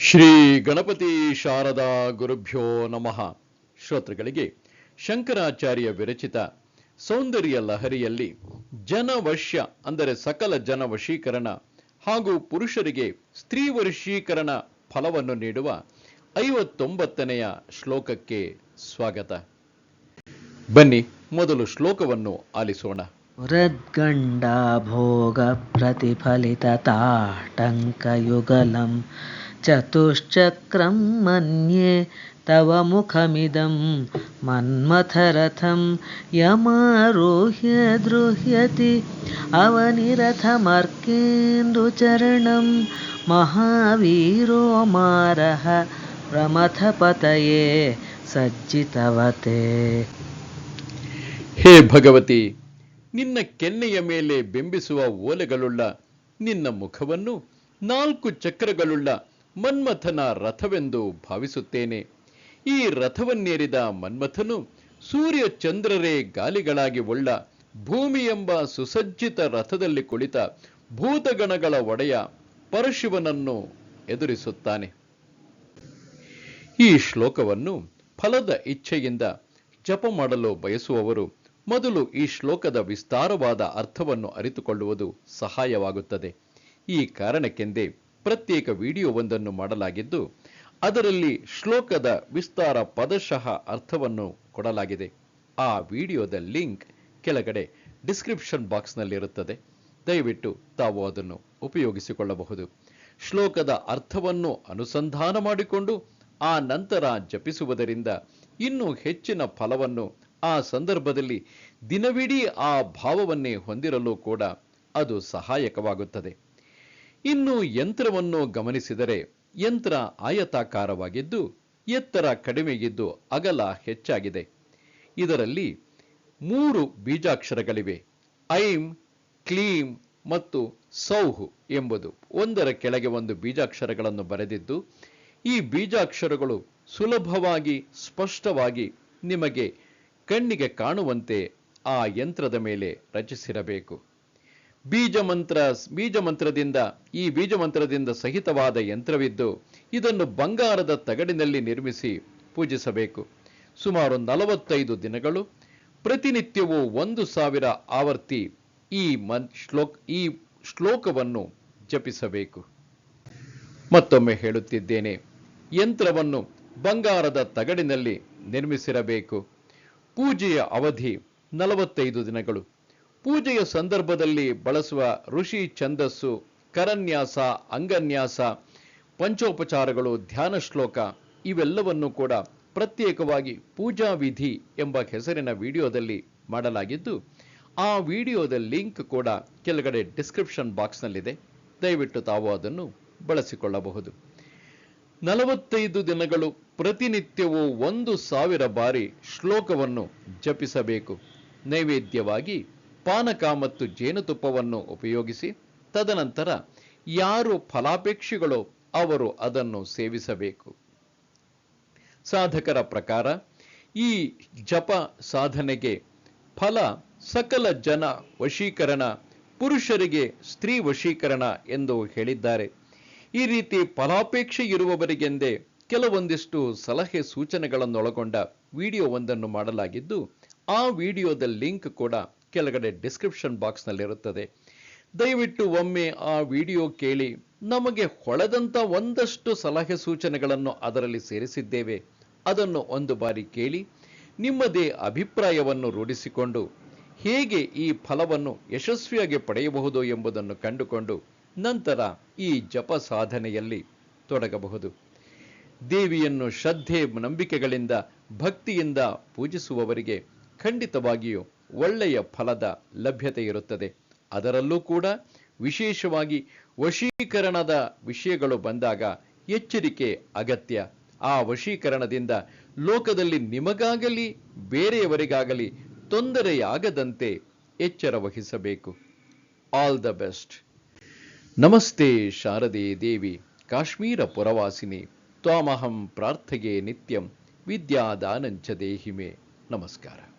ಶ್ರೀ ಗಣಪತಿ ಶಾರದಾ ಗುರುಭ್ಯೋ ನಮಃ. ಶ್ರೋತೃಗಳಿಗೆ ಶಂಕರಾಚಾರ್ಯ ವಿರಚಿತ ಸೌಂದರ್ಯ ಲಹರಿಯಲ್ಲಿ ಜನವಶ್ಯ, ಅಂದರೆ ಸಕಲ ಜನ ವಶೀಕರಣ ಹಾಗೂ ಪುರುಷರಿಗೆ ಸ್ತ್ರೀ ವಶೀಕರಣ ಫಲವನ್ನು ನೀಡುವ ಐವತ್ತೊಂಬತ್ತನೆಯ ಶ್ಲೋಕಕ್ಕೆ ಸ್ವಾಗತ. ಬನ್ನಿ, ಮೊದಲು ಶ್ಲೋಕವನ್ನು ಆಲಿಸೋಣ. ಹೃದ್ಗಂಡ ಭೋಗ ಪ್ರತಿಫಲಿತ ತಾಟಂಕ ಯುಗಲಂ ಚತುಶ್ಚಕ್ರಂ ಮನ್ಯೆ ತವ ಮುಖಮಿದಂ ಮನ್ಮಥರಥಂ ಯಮಾರೋಹ್ಯ ದೃಹ್ಯತಿ ಅವನಿರಥಮರ್ಕೇಂದುಚರಣಂ ಮಹಾವೀರೋ ಮಾರಃ ಪ್ರಮಥಪತಯೇ ಸಜ್ಜಿತವತೆ ಹೇ ಭಗವತಿ ನಿನ್ನ ಕೆನ್ನೆಯ ಮೇಲೆ ಬಿಂಬಿಸುವ ಓಲೆಗಳುಳ್ಳ ನಿನ್ನ ಮುಖವನ್ನು ನಾಲ್ಕು ಚಕ್ರಗಳುಳ್ಳ ಮನ್ಮಥನ ರಥವೆಂದು ಭಾವಿಸುತ್ತೇನೆ. ಈ ರಥವನ್ನೇರಿದ ಮನ್ಮಥನು ಸೂರ್ಯ ಚಂದ್ರರೇ ಗಾಲಿಗಳಾಗಿ ಒಳ್ಳ ಭೂಮಿ ಎಂಬ ಸುಸಜ್ಜಿತ ರಥದಲ್ಲಿ ಕುಳಿತ ಭೂತಗಣಗಳ ಒಡೆಯ ಪರಶಿವನನ್ನು ಎದುರಿಸುತ್ತಾನೆ. ಈ ಶ್ಲೋಕವನ್ನು ಫಲದ ಇಚ್ಛೆಯಿಂದ ಜಪ ಮಾಡಲು ಬಯಸುವವರು ಮೊದಲು ಈ ಶ್ಲೋಕದ ವಿಸ್ತಾರವಾದ ಅರ್ಥವನ್ನು ಅರಿತುಕೊಳ್ಳುವುದು ಸಹಾಯವಾಗುತ್ತದೆ. ಈ ಕಾರಣಕ್ಕೆಂದೇ ಪ್ರತ್ಯೇಕ ವಿಡಿಯೋವೊಂದನ್ನು ಮಾಡಲಾಗಿದ್ದು, ಅದರಲ್ಲಿ ಶ್ಲೋಕದ ವಿಸ್ತಾರ ಪದಶಃ ಅರ್ಥವನ್ನು ಕೊಡಲಾಗಿದೆ. ಆ ವಿಡಿಯೋದ ಲಿಂಕ್ ಕೆಳಗಡೆ ಡಿಸ್ಕ್ರಿಪ್ಷನ್ ಬಾಕ್ಸ್ನಲ್ಲಿರುತ್ತದೆ. ದಯವಿಟ್ಟು ತಾವು ಅದನ್ನು ಉಪಯೋಗಿಸಿಕೊಳ್ಳಬಹುದು. ಶ್ಲೋಕದ ಅರ್ಥವನ್ನು ಅನುಸಂಧಾನ ಮಾಡಿಕೊಂಡು, ಆ ನಂತರ ಜಪಿಸುವುದರಿಂದ ಇನ್ನೂ ಹೆಚ್ಚಿನ ಫಲವನ್ನು ಆ ಸಂದರ್ಭದಲ್ಲಿ ದಿನವಿಡೀ ಆ ಭಾವವನ್ನೇ ಹೊಂದಿರಲು ಕೂಡ ಅದು ಸಹಾಯಕವಾಗುತ್ತದೆ. ಇನ್ನು ಯಂತ್ರವನ್ನು ಗಮನಿಸಿದರೆ ಯಂತ್ರ ಆಯತಾಕಾರವಾಗಿದ್ದು, ಎತ್ತರ ಕಡಿಮೆಯಿದ್ದು ಅಗಲ ಹೆಚ್ಚಾಗಿದೆ. ಇದರಲ್ಲಿ ಮೂರು ಬೀಜಾಕ್ಷರಗಳಿವೆ. ಐಂ ಕ್ಲೀಂ ಮತ್ತು ಸೌಹು ಎಂಬುದು ಒಂದರ ಕೆಳಗೆ ಒಂದು ಬೀಜಾಕ್ಷರಗಳನ್ನು ಬರೆದಿದ್ದು, ಈ ಬೀಜಾಕ್ಷರಗಳು ಸುಲಭವಾಗಿ, ಸ್ಪಷ್ಟವಾಗಿ ನಿಮಗೆ ಕಣ್ಣಿಗೆ ಕಾಣುವಂತೆ ಆ ಯಂತ್ರದ ಮೇಲೆ ರಚಿಸಿರಬೇಕು. ಬೀಜ ಮಂತ್ರ ಬೀಜ ಮಂತ್ರದಿಂದ ಈ ಬೀಜ ಮಂತ್ರದಿಂದ ಸಹಿತವಾದ ಯಂತ್ರವಿದ್ದು, ಇದನ್ನು ಬಂಗಾರದ ತಗಡಿನಲ್ಲಿ ನಿರ್ಮಿಸಿ ಪೂಜಿಸಬೇಕು. ಸುಮಾರು ನಲವತ್ತೈದು ದಿನಗಳು, ಪ್ರತಿನಿತ್ಯವೂ ಒಂದು ಸಾವಿರ ಆವರ್ತಿ ಈ ಮನ್, ಶ್ಲೋಕ್, ಈ ಶ್ಲೋಕವನ್ನು ಜಪಿಸಬೇಕು. ಮತ್ತೊಮ್ಮೆ ಹೇಳುತ್ತಿದ್ದೇನೆ, ಯಂತ್ರವನ್ನು ಬಂಗಾರದ ತಗಡಿನಲ್ಲಿ ನಿರ್ಮಿಸಿರಬೇಕು. ಪೂಜೆಯ ಅವಧಿ ನಲವತ್ತೈದು ದಿನಗಳು. ಪೂಜೆಯ ಸಂದರ್ಭದಲ್ಲಿ ಬಳಸುವ ಋಷಿ ಛಂದಸ್ಸು, ಕರನ್ಯಾಸ, ಅಂಗನ್ಯಾಸ, ಪಂಚೋಪಚಾರಗಳು, ಧ್ಯಾನ ಶ್ಲೋಕ ಇವೆಲ್ಲವನ್ನು ಕೂಡ ಪ್ರತ್ಯೇಕವಾಗಿ ಪೂಜಾ ವಿಧಿ ಎಂಬ ಹೆಸರಿನ ವಿಡಿಯೋದಲ್ಲಿ ಮಾಡಲಾಗಿದ್ದು, ಆ ವಿಡಿಯೋದ ಲಿಂಕ್ ಕೂಡ ಕೆಳಗಡೆ ಡಿಸ್ಕ್ರಿಪ್ಷನ್ ಬಾಕ್ಸ್ನಲ್ಲಿದೆ. ದಯವಿಟ್ಟು ತಾವು ಅದನ್ನು ಬಳಸಿಕೊಳ್ಳಬಹುದು. ನಲವತ್ತೈದು ದಿನಗಳು ಪ್ರತಿನಿತ್ಯವೂ ಒಂದು ಸಾವಿರ ಬಾರಿ ಶ್ಲೋಕವನ್ನು ಜಪಿಸಬೇಕು. ನೈವೇದ್ಯವಾಗಿ ಪಾನಕ ಮತ್ತು ಜೇನುತುಪ್ಪವನ್ನು ಉಪಯೋಗಿಸಿ ತದನಂತರ ಯಾರು ಫಲಾಪೇಕ್ಷಿಗಳೋ ಅವರು ಅದನ್ನು ಸೇವಿಸಬೇಕು. ಸಾಧಕರ ಪ್ರಕಾರ ಈ ಜಪ ಸಾಧನೆಗೆ ಫಲ ಸಕಲ ಜನ ವಶೀಕರಣ, ಪುರುಷರಿಗೆ ಸ್ತ್ರೀ ವಶೀಕರಣ ಎಂದು ಹೇಳಿದ್ದಾರೆ. ಈ ರೀತಿ ಫಲಾಪೇಕ್ಷೆ ಇರುವವರಿಗೆಂದೇ ಕೆಲವೊಂದಿಷ್ಟು ಸಲಹೆ ಸೂಚನೆಗಳನ್ನೊಳಗೊಂಡ ವಿಡಿಯೋವೊಂದನ್ನು ಮಾಡಲಾಗಿದ್ದು, ಆ ವಿಡಿಯೋದ ಲಿಂಕ್ ಕೂಡ ಕೆಳಗಡೆ ಡಿಸ್ಕ್ರಿಪ್ಷನ್ ಬಾಕ್ಸ್ನಲ್ಲಿರುತ್ತದೆ ದಯವಿಟ್ಟು ಒಮ್ಮೆ ಆ ವಿಡಿಯೋ ಕೇಳಿ. ನಮಗೆ ಹೊಳೆದಂತ ಒಂದಷ್ಟು ಸಲಹೆ ಸೂಚನೆಗಳನ್ನು ಅದರಲ್ಲಿ ಸೇರಿಸಿದ್ದೇವೆ. ಅದನ್ನು ಒಂದು ಬಾರಿ ಕೇಳಿ, ನಿಮ್ಮದೇ ಅಭಿಪ್ರಾಯವನ್ನು ರೂಢಿಸಿಕೊಂಡು, ಹೇಗೆ ಈ ಫಲವನ್ನು ಯಶಸ್ವಿಯಾಗಿ ಪಡೆಯಬಹುದು ಎಂಬುದನ್ನು ಕಂಡುಕೊಂಡು, ನಂತರ ಈ ಜಪ ಸಾಧನೆಯಲ್ಲಿ ತೊಡಗಬಹುದು. ದೇವಿಯನ್ನು ಶ್ರದ್ಧೆ, ನಂಬಿಕೆಗಳಿಂದ, ಭಕ್ತಿಯಿಂದ ಪೂಜಿಸುವವರಿಗೆ ಖಂಡಿತವಾಗಿಯೂ ಒಳ್ಳೆಯ ಫಲದ ಲಭ್ಯತೆ ಇರುತ್ತದೆ. ಅದರಲ್ಲೂ ಕೂಡ ವಿಶೇಷವಾಗಿ ವಶೀಕರಣದ ವಿಷಯಗಳು ಬಂದಾಗ ಎಚ್ಚರಿಕೆ ಅಗತ್ಯ. ಆ ವಶೀಕರಣದಿಂದ ಲೋಕದಲ್ಲಿ ನಿಮಗಾಗಲಿ, ಬೇರೆಯವರಿಗಾಗಲಿ ತೊಂದರೆಯಾಗದಂತೆ ಎಚ್ಚರ ವಹಿಸಬೇಕು. ಆಲ್ ದ ಬೆಸ್ಟ್ ನಮಸ್ತೆ ಶಾರದೆ ದೇವಿ, ಕಾಶ್ಮೀರ ಪುರವಾಸಿನಿ. ತ್ವಾಮಹಂ ಪ್ರಾರ್ಥಗೆ ನಿತ್ಯಂ ವಿದ್ಯಾದಾನಂಚ ದೇಹಿಮೆ. ನಮಸ್ಕಾರ.